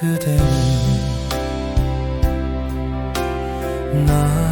그대는 나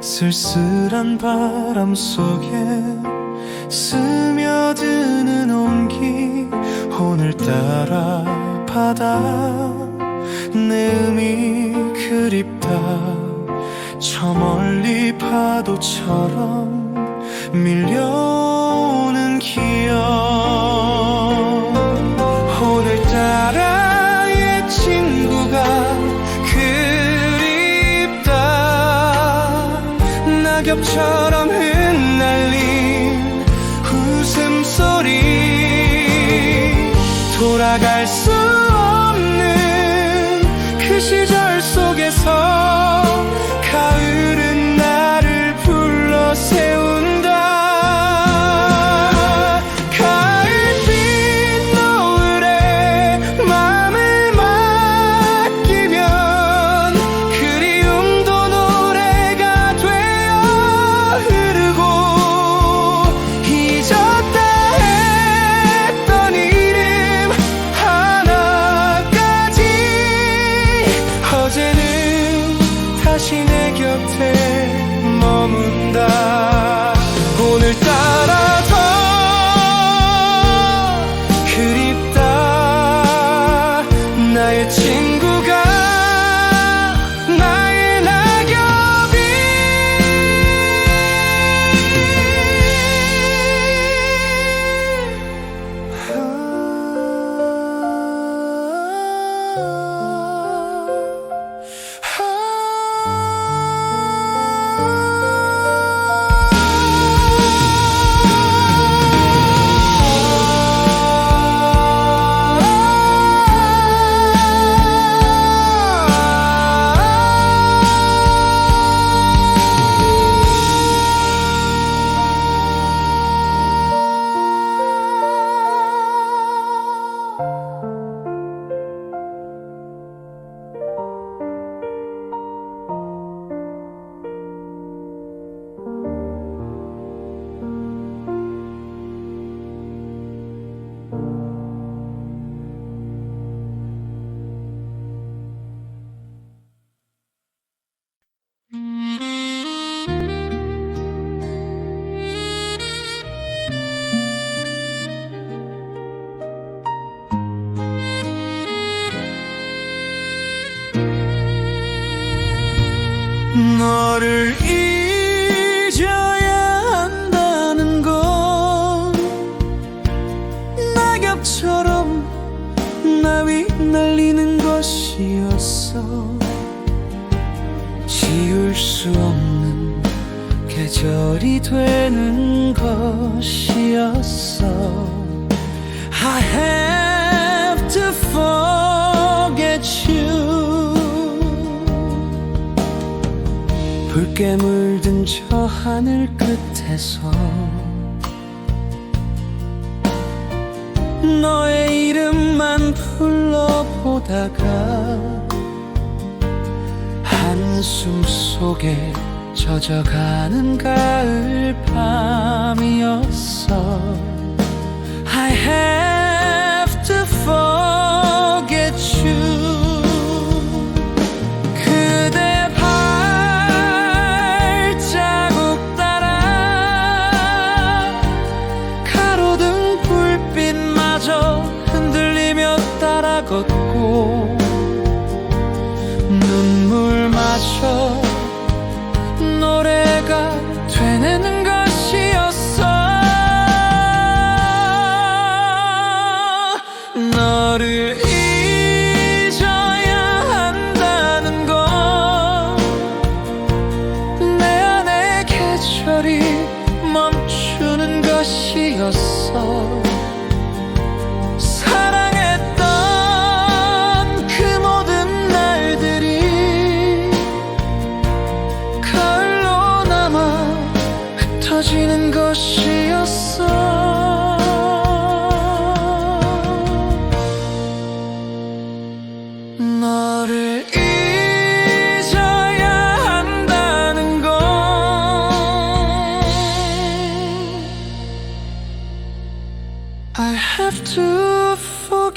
쓸쓸한 바람 속에 스며드는 온기. 오늘따라 바다 내음이 그립다. 저 멀리 파도처럼 밀려오는 기억. 바람처럼 흩날린 웃음소리. 돌아갈 수 없는 그 시절 속에서 지울 수 없는 계절이 되는 것이었어. I have to forget you. 붉게 물든 저 하늘 끝에서 너의 이름만 불러보다가 한숨 속에 젖어가는 가을 밤이었어. I have to fall.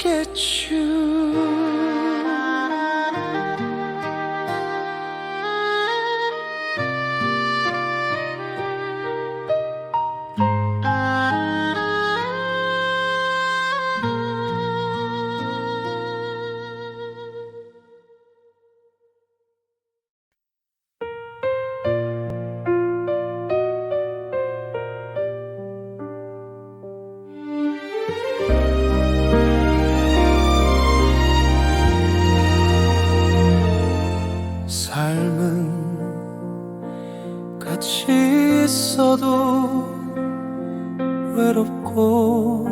get you. 없고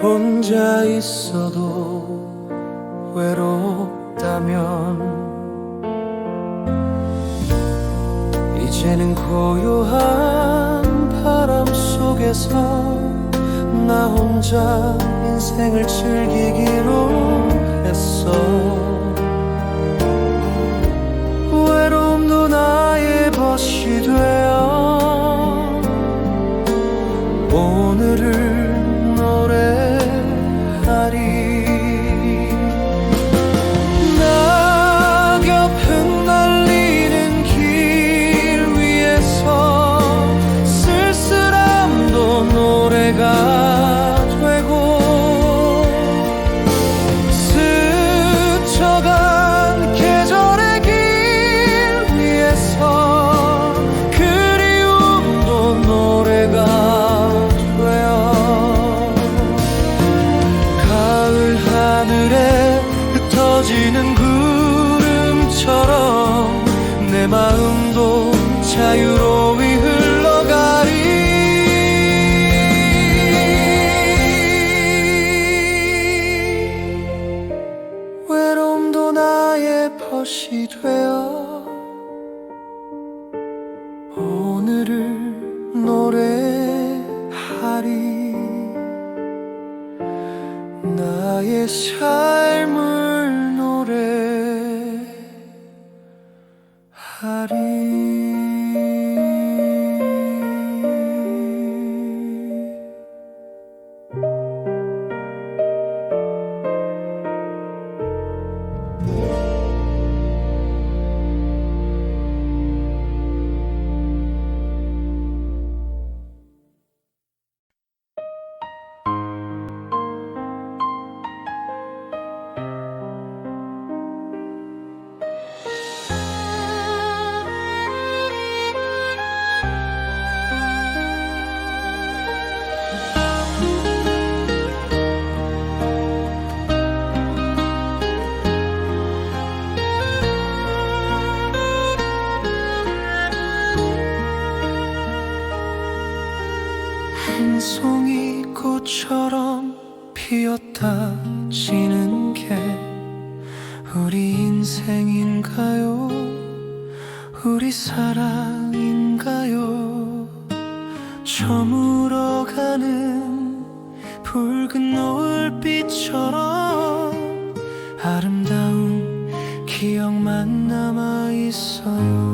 혼자 있어도 외롭다면 이제는 고요한 바람 속에서 나 혼자 인생을 즐기기로 했어. 것이 되어 나의 벗이 되어 저물어가는 붉은 노을빛처럼 아름다운 기억만 남아 있어요.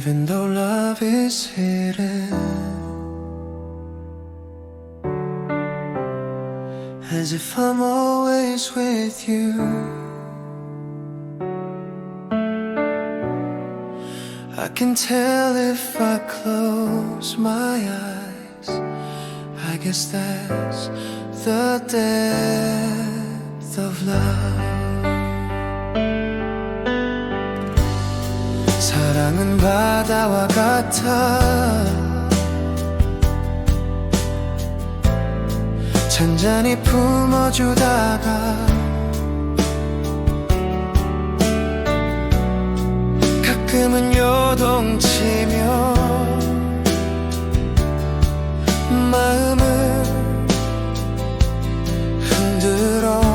Even though love is hidden, as if I'm always with you. I can tell if I close my eyes. I guess that's the depth of love. 사랑은 바다와 같아. 잔잔히 품어주다가 가끔은 요동치며 마음을 흔들어.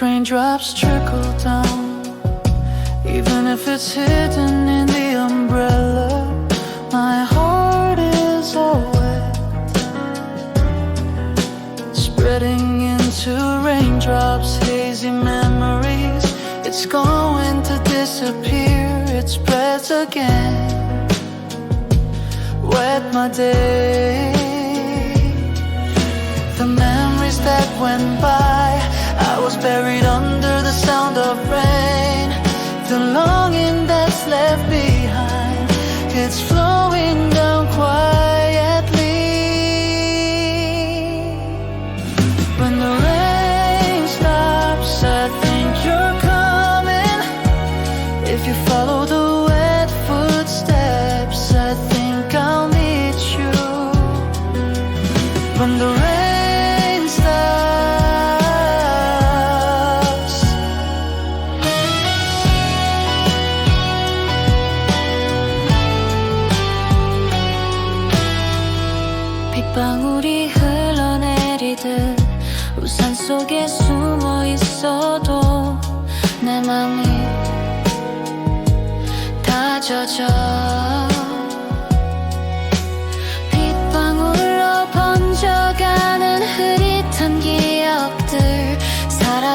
Raindrops trickle down, even if it's hidden in the umbrella. My heart is all wet, spreading into raindrops, hazy memories. It's going to disappear, it spreads again. Wet my day, the memories that went by was buried under the sound of rain. The longing that's left behind, it's flowing down quiet.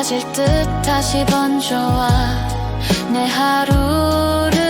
사라질 듯 다시 번져와 내 하루를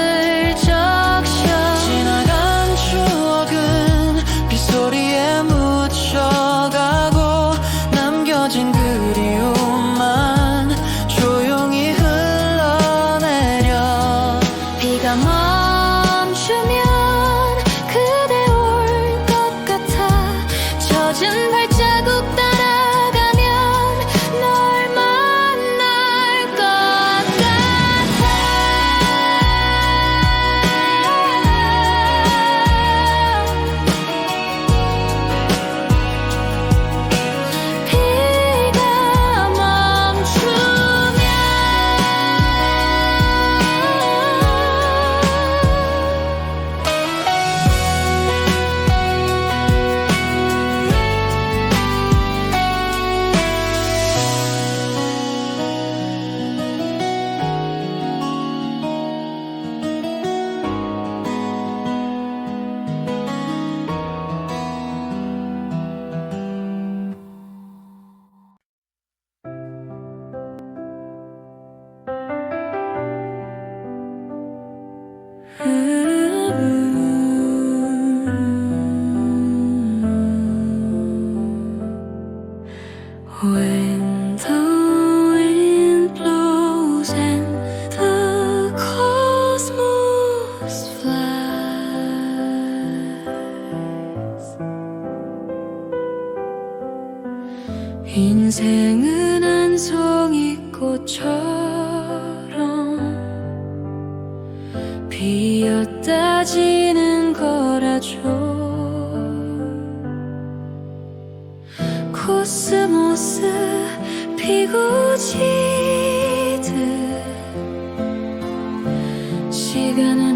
she gonna